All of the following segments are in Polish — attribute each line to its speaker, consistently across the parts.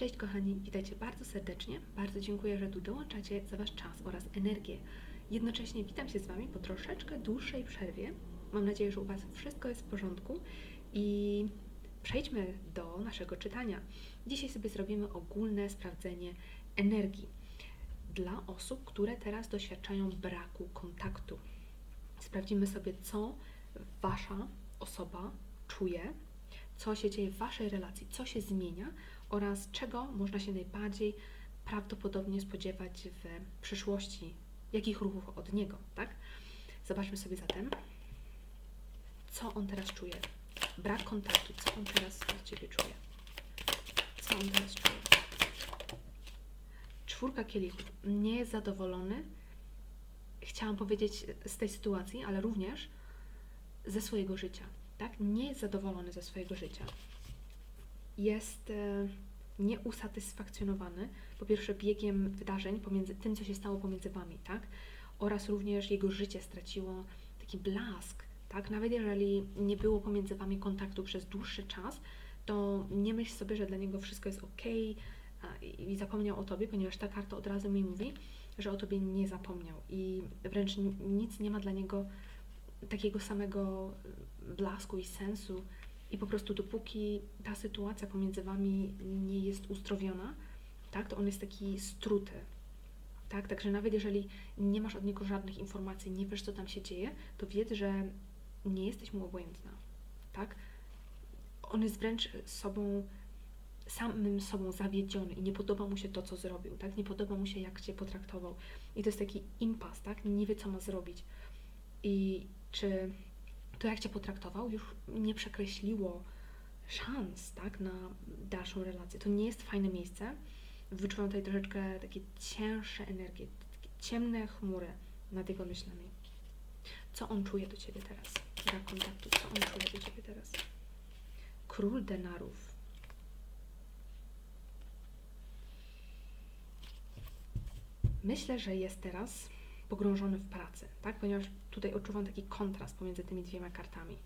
Speaker 1: Cześć kochani, witajcie bardzo serdecznie. Bardzo dziękuję, że tu dołączacie za Wasz czas oraz energię. Jednocześnie witam się z Wami po troszeczkę dłuższej przerwie. Mam nadzieję, że u Was wszystko jest w porządku i przejdźmy do naszego czytania. Dzisiaj sobie zrobimy ogólne sprawdzenie energii dla osób, które teraz doświadczają braku kontaktu. Sprawdzimy sobie, co Wasza osoba czuje, co się dzieje w Waszej relacji, co się zmienia oraz czego można się najbardziej prawdopodobnie spodziewać w przyszłości, jakich ruchów od niego, tak? Zobaczmy sobie zatem, co on teraz czuje. Brak kontaktu, co on teraz od Ciebie czuje. Co on teraz czuje. Czwórka kielichów. Nie jest zadowolony, chciałam powiedzieć z tej sytuacji, ale również ze swojego życia, tak? Nie jest zadowolony ze swojego życia jest e, nieusatysfakcjonowany, po pierwsze biegiem wydarzeń pomiędzy tym, co się stało pomiędzy Wami, tak? Oraz również jego życie straciło taki blask, tak? Nawet jeżeli nie było pomiędzy Wami kontaktu przez dłuższy czas, to nie myśl sobie, że dla niego wszystko jest ok i zapomniał o Tobie, ponieważ ta karta od razu mi mówi, że o Tobie nie zapomniał i wręcz nic nie ma dla niego takiego samego blasku i sensu, i po prostu dopóki ta sytuacja pomiędzy Wami nie jest uzdrowiona, tak, to on jest taki struty. Tak? Także nawet jeżeli nie masz od niego żadnych informacji, nie wiesz, co tam się dzieje, to wiedz, że nie jesteś mu obojętna. Tak? On jest wręcz sobą, samym sobą zawiedziony i nie podoba mu się to, co zrobił, tak? Nie podoba mu się, jak Cię potraktował. I to jest taki impas, tak? Nie wie, co ma zrobić. I czy to, jak Cię potraktował, już nie przekreśliło szans, tak, na dalszą relację. To nie jest fajne miejsce. Wyczuwam tutaj troszeczkę takie cięższe energie, takie ciemne chmury nad jego myślami. Co on czuje do Ciebie teraz? Brak kontaktu. Co on czuje do Ciebie teraz? Król denarów. Myślę, że jest teraz pogrążony w pracy, tak? Ponieważ tutaj odczuwam taki kontrast pomiędzy tymi dwiema kartami.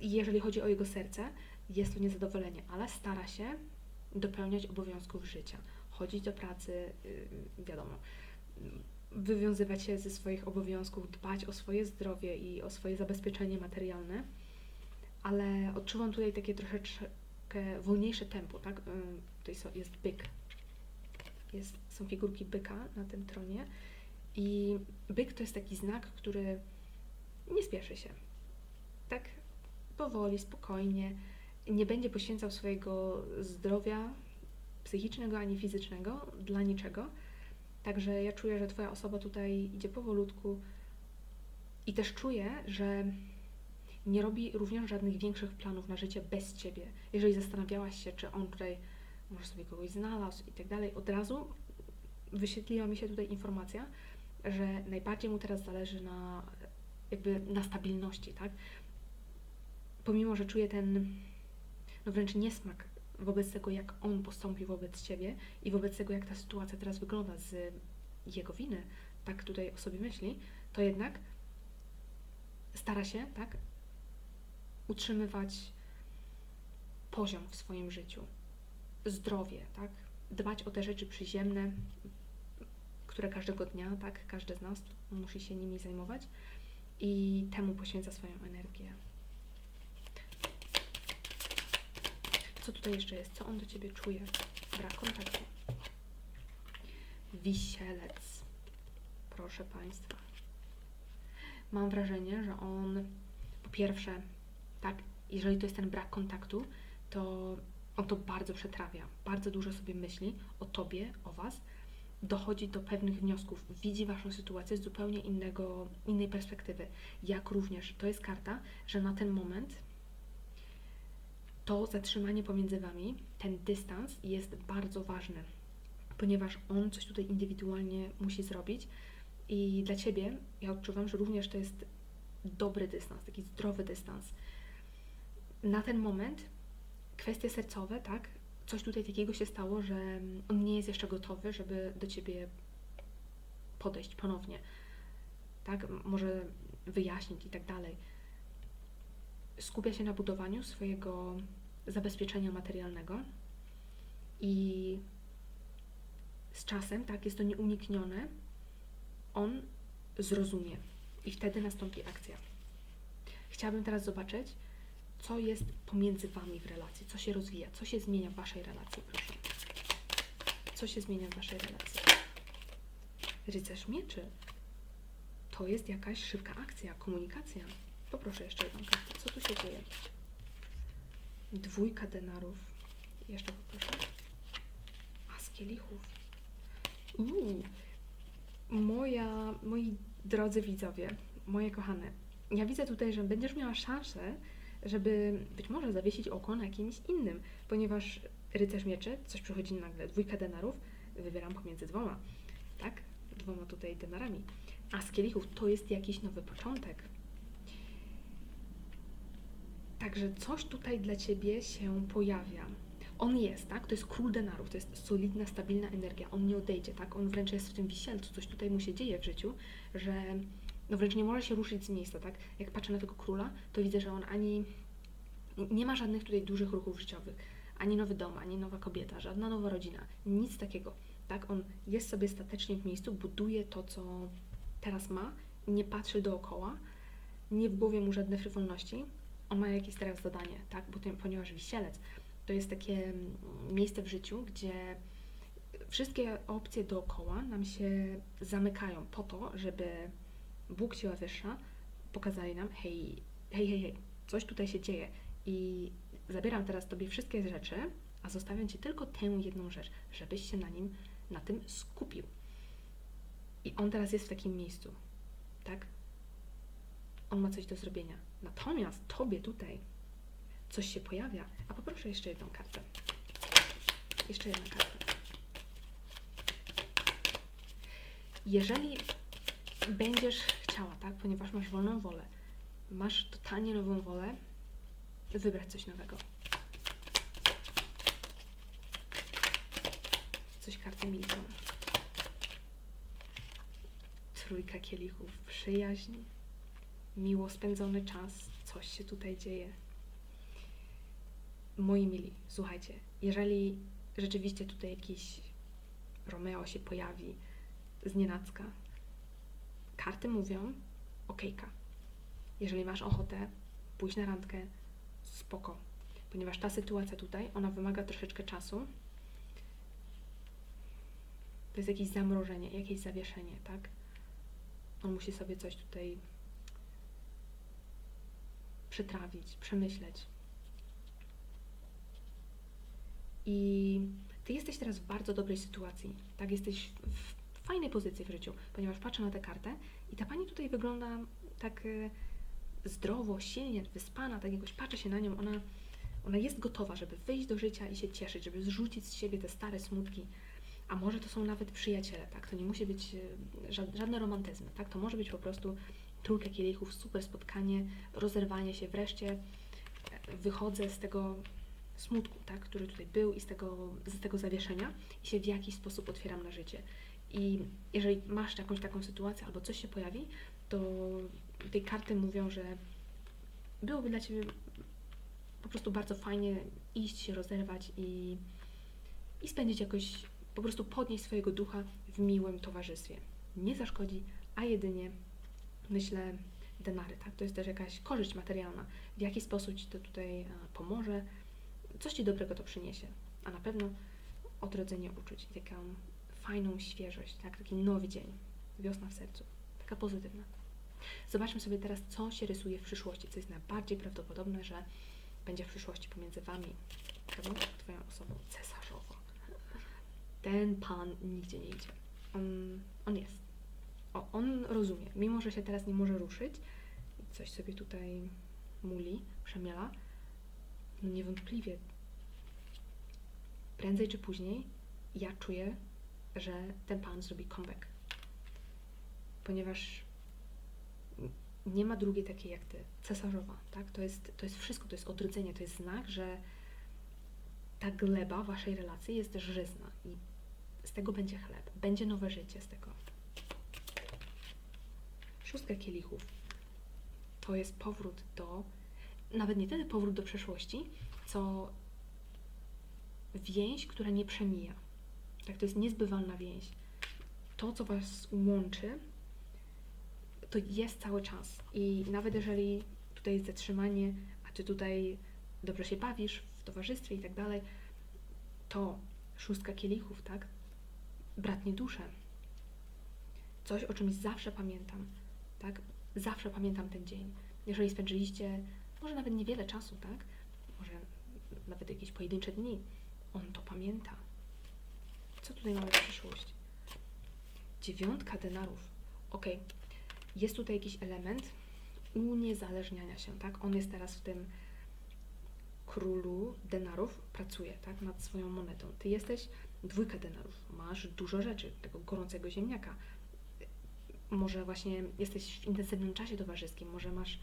Speaker 1: Jeżeli chodzi o jego serce, jest to niezadowolenie, ale stara się dopełniać obowiązków życia, chodzić do pracy, yy, wiadomo, wywiązywać się ze swoich obowiązków, dbać o swoje zdrowie i o swoje zabezpieczenie materialne, ale odczuwam tutaj takie troszeczkę wolniejsze tempo, tak? Yy, tutaj jest byk, jest, są figurki byka na tym tronie i byk to jest taki znak, który nie spieszy się. Tak powoli, spokojnie, nie będzie poświęcał swojego zdrowia psychicznego ani fizycznego dla niczego. Także ja czuję, że Twoja osoba tutaj idzie powolutku i też czuję, że nie robi również żadnych większych planów na życie bez Ciebie. Jeżeli zastanawiałaś się, czy on tutaj może sobie kogoś znalazł i tak dalej, od razu wyświetliła mi się tutaj informacja, że najbardziej mu teraz zależy na jakby na stabilności, tak? Pomimo, że czuje ten no wręcz niesmak wobec tego, jak on postąpił wobec Ciebie i wobec tego, jak ta sytuacja teraz wygląda z jego winy, tak tutaj o sobie myśli, to jednak stara się, tak, utrzymywać poziom w swoim życiu, zdrowie, tak, dbać o te rzeczy przyziemne, które każdego dnia, tak, każdy z nas musi się nimi zajmować i temu poświęca swoją energię. Co tutaj jeszcze jest? Co on do Ciebie czuje? Brak kontaktu. Wisielec. Proszę Państwa. Mam wrażenie, że on po pierwsze, tak, jeżeli to jest ten brak kontaktu, to on to bardzo przetrawia, bardzo dużo sobie myśli o Tobie, o Was, dochodzi do pewnych wniosków, widzi Waszą sytuację z zupełnie innego, innej perspektywy. Jak również to jest karta, że na ten moment to zatrzymanie pomiędzy Wami, ten dystans jest bardzo ważny, ponieważ on coś tutaj indywidualnie musi zrobić i dla Ciebie ja odczuwam, że również to jest dobry dystans, taki zdrowy dystans. Na ten moment kwestie sercowe, tak, coś tutaj takiego się stało, że on nie jest jeszcze gotowy, żeby do ciebie podejść ponownie. Tak, może wyjaśnić i tak dalej. Skupia się na budowaniu swojego zabezpieczenia materialnego I z czasem, tak, jest to nieuniknione, on zrozumie i wtedy nastąpi akcja. Chciałabym teraz zobaczyć, co jest pomiędzy Wami w relacji, co się rozwija, co się zmienia w Waszej relacji, proszę. Co się zmienia w Waszej relacji? Rycerz mieczy. To jest jakaś szybka akcja, komunikacja. Poproszę jeszcze jedną kartę. Co tu się dzieje? Dwójka denarów. Jeszcze poproszę. As kielichów. Uuu. Moja, moi drodzy widzowie, moje kochane, ja widzę tutaj, że będziesz miała szansę, żeby być może zawiesić oko na kimś innym, ponieważ rycerz mieczy, coś przychodzi nagle, dwójka denarów, wybieram pomiędzy dwoma, tak? Dwoma tutaj denarami. A z kielichów to jest jakiś nowy początek. Także coś tutaj dla Ciebie się pojawia. On jest, tak? To jest król denarów, to jest solidna, stabilna energia. On nie odejdzie, tak? On wręcz jest w tym wisielcu. Coś tutaj mu się dzieje w życiu, że no wręcz nie może się ruszyć z miejsca, tak? Jak patrzę na tego króla, to widzę, że on ani nie ma żadnych tutaj dużych ruchów życiowych, ani nowy dom, ani nowa kobieta, żadna nowa rodzina, nic takiego, tak? On jest sobie statecznie w miejscu, buduje to, co teraz ma, nie patrzy dookoła, nie w głowie mu żadne frywolności, on ma jakieś teraz zadanie, tak? Bo tym, ponieważ wisielec. To jest takie mm, miejsce w życiu, gdzie wszystkie opcje dookoła nam się zamykają po to, żeby Bóg, siła wyższa, pokazali nam, hej, hej, hej, hej, coś tutaj się dzieje i zabieram teraz Tobie wszystkie rzeczy, a zostawiam Ci tylko tę jedną rzecz, żebyś się na nim, na tym skupił. I on teraz jest w takim miejscu, tak? On ma coś do zrobienia. Natomiast Tobie tutaj coś się pojawia. A poproszę jeszcze jedną kartę. Jeszcze jedna karta. Jeżeli będziesz chciała, tak, ponieważ masz wolną wolę, masz totalnie nową wolę, wybrać coś nowego. Coś karty milczą. Trójka kielichów, przyjaźń, miło spędzony czas, coś się tutaj dzieje. Moi mili, słuchajcie, jeżeli rzeczywiście tutaj jakiś Romeo się pojawi z nienacka, karty mówią okejka. Jeżeli masz ochotę pójść na randkę, spoko. Ponieważ ta sytuacja tutaj, ona wymaga troszeczkę czasu. To jest jakieś zamrożenie, jakieś zawieszenie, tak? On musi sobie coś tutaj przetrawić, przemyśleć. I ty jesteś teraz w bardzo dobrej sytuacji, tak? Jesteś w fajnej pozycji w życiu, ponieważ patrzę na tę kartę i ta pani tutaj wygląda tak e, zdrowo, silnie, wyspana, tak jakoś patrzę się na nią, ona, ona jest gotowa, żeby wyjść do życia i się cieszyć, żeby zrzucić z siebie te stare smutki, a może to są nawet przyjaciele, tak? To nie musi być e, żadne romantyzmy, tak? To może być po prostu trójka kielichów, super spotkanie, rozerwanie się, wreszcie e, wychodzę z tego smutku, tak, który tutaj był i z tego, z tego zawieszenia i się w jakiś sposób otwieram na życie. I jeżeli masz jakąś taką sytuację albo coś się pojawi, to tej karty mówią, że byłoby dla Ciebie po prostu bardzo fajnie iść się rozerwać i, i spędzić jakoś, po prostu podnieść swojego ducha w miłym towarzystwie. Nie zaszkodzi, a jedynie, myślę, denary, tak? To jest też jakaś korzyść materialna. W jaki sposób Ci to tutaj e, pomoże, coś Ci dobrego to przyniesie, a na pewno odrodzenie uczuć, taką fajną świeżość, tak? taki nowy dzień, wiosna w sercu, taka pozytywna. Zobaczmy sobie teraz, co się rysuje w przyszłości, co jest najbardziej prawdopodobne, że będzie w przyszłości pomiędzy Wami, Tobą, Twoją osobą, cesarzowo. Ten Pan nigdzie nie idzie. On, on jest. O, on rozumie, mimo że się teraz nie może ruszyć, coś sobie tutaj muli, przemiela, no niewątpliwie prędzej czy później ja czuję, że ten pan zrobi comeback. Ponieważ nie ma drugiej takiej jak ty, cesarzowa, tak? To jest, to jest wszystko, to jest odrodzenie, to jest znak, że ta gleba waszej relacji jest żyzna i z tego będzie chleb, będzie nowe życie z tego. Szóstka kielichów to jest powrót do, nawet nie tyle powrót do przeszłości, co więź, która nie przemija. Tak, to jest niezbywalna więź. To, co Was łączy, to jest cały czas. I nawet jeżeli tutaj jest zatrzymanie, a Ty tutaj dobrze się bawisz w towarzystwie i tak dalej, to szóstka kielichów, tak? Bratnie dusze. Coś, o czymś zawsze pamiętam, tak? Zawsze pamiętam ten dzień. Jeżeli spędziliście może nawet niewiele czasu, tak? Może nawet jakieś pojedyncze dni, on to pamięta. Co tutaj mamy przyszłość? Dziewiątka denarów. Ok, jest tutaj jakiś element uniezależniania się, tak? On jest teraz w tym królu denarów, pracuje, tak? Nad swoją monetą. Ty jesteś dwójka denarów, masz dużo rzeczy, tego gorącego ziemniaka. Może właśnie jesteś w intensywnym czasie towarzyskim, może masz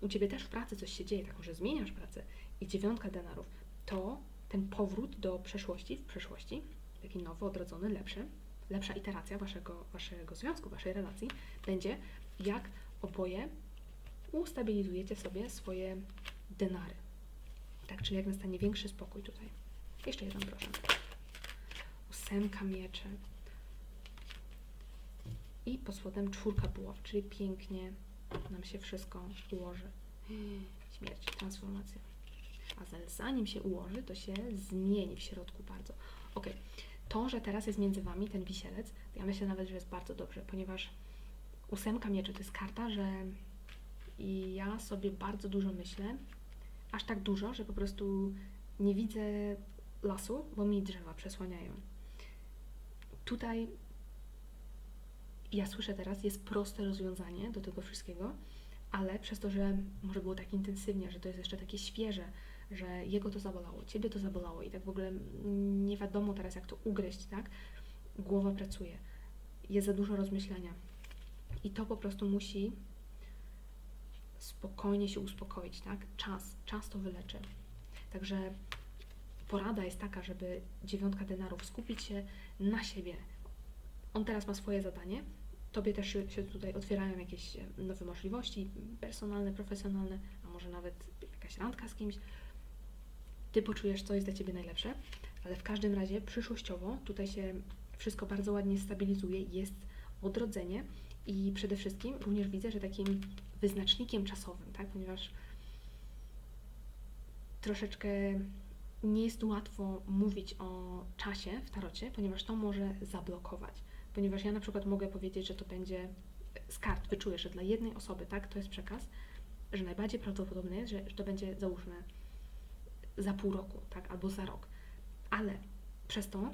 Speaker 1: u Ciebie też w pracy coś się dzieje, tak może zmieniasz pracę i dziewiątka denarów, to ten powrót do przeszłości, w przeszłości, taki nowy, odrodzony, lepszy, lepsza iteracja waszego, waszego związku, waszej relacji będzie, jak oboje ustabilizujecie sobie swoje denary. Tak, czyli jak nastanie większy spokój tutaj. Jeszcze jeden, proszę. Ósemka mieczy. I pod spodem czwórka buław, czyli pięknie nam się wszystko ułoży. Śmierć, transformacja. A za- zanim się ułoży, to się zmieni w środku bardzo. Ok, to, że teraz jest między Wami ten wisielec, ja myślę nawet, że jest bardzo dobrze, ponieważ ósemka mieczy to jest karta, że ja sobie bardzo dużo myślę, aż tak dużo, że po prostu nie widzę lasu, bo mi drzewa przesłaniają. Tutaj ja słyszę teraz, jest proste rozwiązanie do tego wszystkiego, ale przez to, że może było tak intensywnie, że to jest jeszcze takie świeże, że jego to zabolało, ciebie to zabolało i tak w ogóle nie wiadomo teraz, jak to ugryźć, tak? Głowa pracuje, jest za dużo rozmyślania i to po prostu musi spokojnie się uspokoić, tak? Czas, czas to wyleczy. Także porada jest taka, żeby dziewiątka denarów skupić się na siebie. On teraz ma swoje zadanie, Tobie też się tutaj otwierają jakieś nowe możliwości personalne, profesjonalne, a może nawet jakaś randka z kimś. Ty poczujesz, co jest dla Ciebie najlepsze, ale w każdym razie przyszłościowo tutaj się wszystko bardzo ładnie stabilizuje, jest odrodzenie i przede wszystkim również widzę, że takim wyznacznikiem czasowym, tak, ponieważ troszeczkę nie jest łatwo mówić o czasie w tarocie, ponieważ to może zablokować. Ponieważ ja na przykład mogę powiedzieć, że to będzie z kart, wyczuję, że dla jednej osoby, tak, to jest przekaz, że najbardziej prawdopodobne jest, że, że to będzie, załóżmy, za pół roku, tak, albo za rok. Ale przez to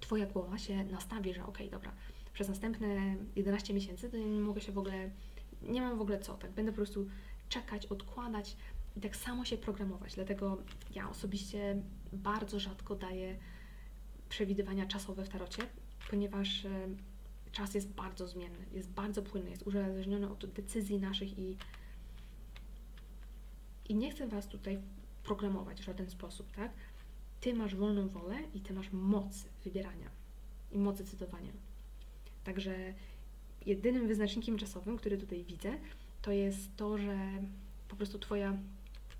Speaker 1: Twoja głowa się nastawi, że okej, dobra, przez następne 11 miesięcy to nie mogę się w ogóle, nie mam w ogóle co, tak, będę po prostu czekać, odkładać i tak samo się programować. Dlatego ja osobiście bardzo rzadko daję przewidywania czasowe w tarocie, ponieważ e, czas jest bardzo zmienny, jest bardzo płynny, jest uzależniony od decyzji naszych i, i nie chcę Was tutaj programować w żaden sposób, tak? Ty masz wolną wolę i Ty masz moc wybierania i moc decydowania. Także jedynym wyznacznikiem czasowym, który tutaj widzę, to jest to, że po prostu Twoja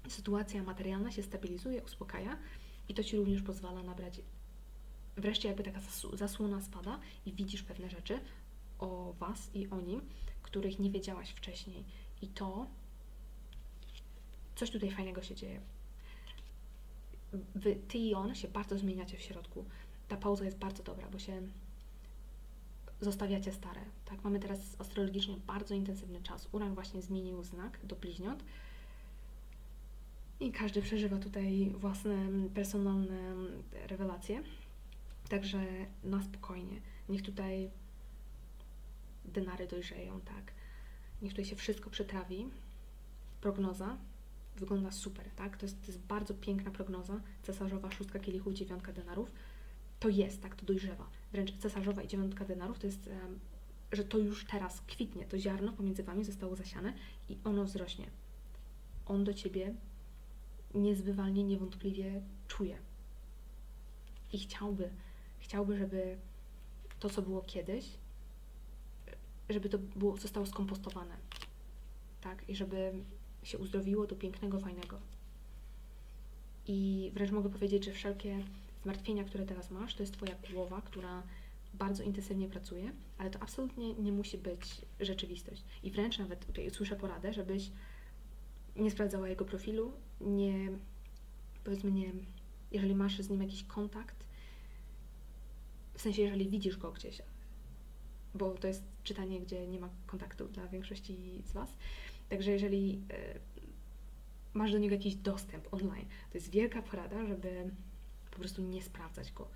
Speaker 1: sytuacja materialna się stabilizuje, uspokaja i to Ci również pozwala nabrać wreszcie jakby taka zasłona spada i widzisz pewne rzeczy o Was i o nim, których nie wiedziałaś wcześniej. I to coś tutaj fajnego się dzieje. Wy, ty i on się bardzo zmieniacie w środku. Ta pauza jest bardzo dobra, bo się zostawiacie stare. Tak, mamy teraz astrologicznie bardzo intensywny czas. Uran właśnie zmienił znak do bliźniąt. I każdy przeżywa tutaj własne personalne rewelacje. Także na spokojnie. Niech tutaj denary dojrzeją, tak. Niech tutaj się wszystko przetrawi. Prognoza wygląda super, tak? To jest, to jest bardzo piękna prognoza. Cesarzowa szóstka kielichów, dziewiątka denarów. To jest, tak, to dojrzewa. Wręcz cesarzowa i dziewiątka denarów to jest, że to już teraz kwitnie. To ziarno pomiędzy Wami zostało zasiane i ono wzrośnie. On do Ciebie niezbywalnie, niewątpliwie czuje. I chciałby, chciałby, żeby to, co było kiedyś, żeby to było, zostało skompostowane. Tak? I żeby się uzdrowiło do pięknego, fajnego. I wręcz mogę powiedzieć, że wszelkie zmartwienia, które teraz masz, to jest Twoja głowa, która bardzo intensywnie pracuje, ale to absolutnie nie musi być rzeczywistość. I wręcz nawet tutaj słyszę poradę, żebyś nie sprawdzała jego profilu, nie, powiedzmy nie, jeżeli masz z nim jakiś kontakt, w sensie jeżeli widzisz go gdzieś, bo to jest czytanie, gdzie nie ma kontaktu dla większości z Was, także jeżeli e, masz do niego jakiś dostęp online, to jest wielka porada, żeby po prostu nie sprawdzać go.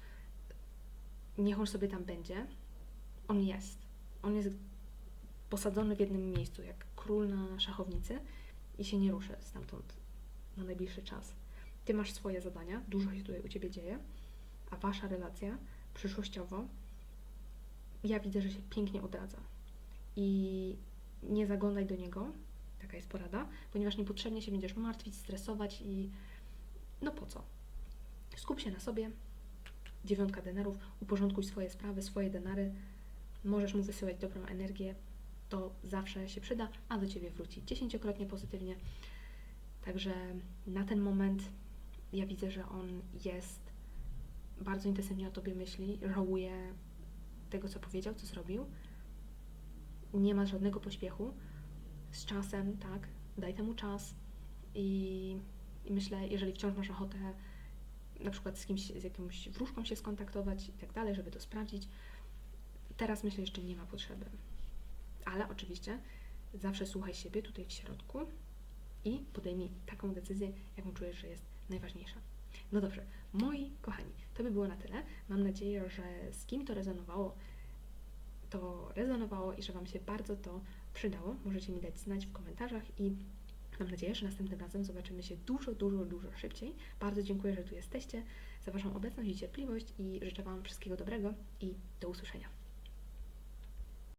Speaker 1: Niech on sobie tam będzie. On jest. On jest posadzony w jednym miejscu, jak król na szachownicy i się nie ruszy stamtąd na najbliższy czas. Ty masz swoje zadania, dużo się tutaj u Ciebie dzieje, a Wasza relacja przyszłościowo ja widzę, że się pięknie odradza. I nie zaglądaj do niego, taka jest porada, ponieważ niepotrzebnie się będziesz martwić, stresować i no po co? Skup się na sobie, dziewiątka denerów, uporządkuj swoje sprawy, swoje denary, możesz mu wysyłać dobrą energię, to zawsze się przyda, a do Ciebie wróci dziesięciokrotnie pozytywnie. Także na ten moment ja widzę, że on jest bardzo intensywnie o Tobie myśli, żałuje tego, co powiedział, co zrobił. Nie ma żadnego pośpiechu. Z czasem, tak, daj temu czas i, i myślę, jeżeli wciąż masz ochotę na przykład z kimś, z jakąś wróżką się skontaktować i tak dalej, żeby to sprawdzić, teraz myślę, jeszcze nie ma potrzeby. Ale oczywiście zawsze słuchaj siebie tutaj w środku i podejmij taką decyzję, jaką czujesz, że jest najważniejsza. No dobrze, moi kochani, to by było na tyle. Mam nadzieję, że z kim to rezonowało, to rezonowało i że Wam się bardzo to przydało. Możecie mi dać znać w komentarzach i mam nadzieję, że następnym razem zobaczymy się dużo, dużo, dużo szybciej. Bardzo dziękuję, że tu jesteście, za Waszą obecność i cierpliwość i życzę Wam wszystkiego dobrego i do usłyszenia.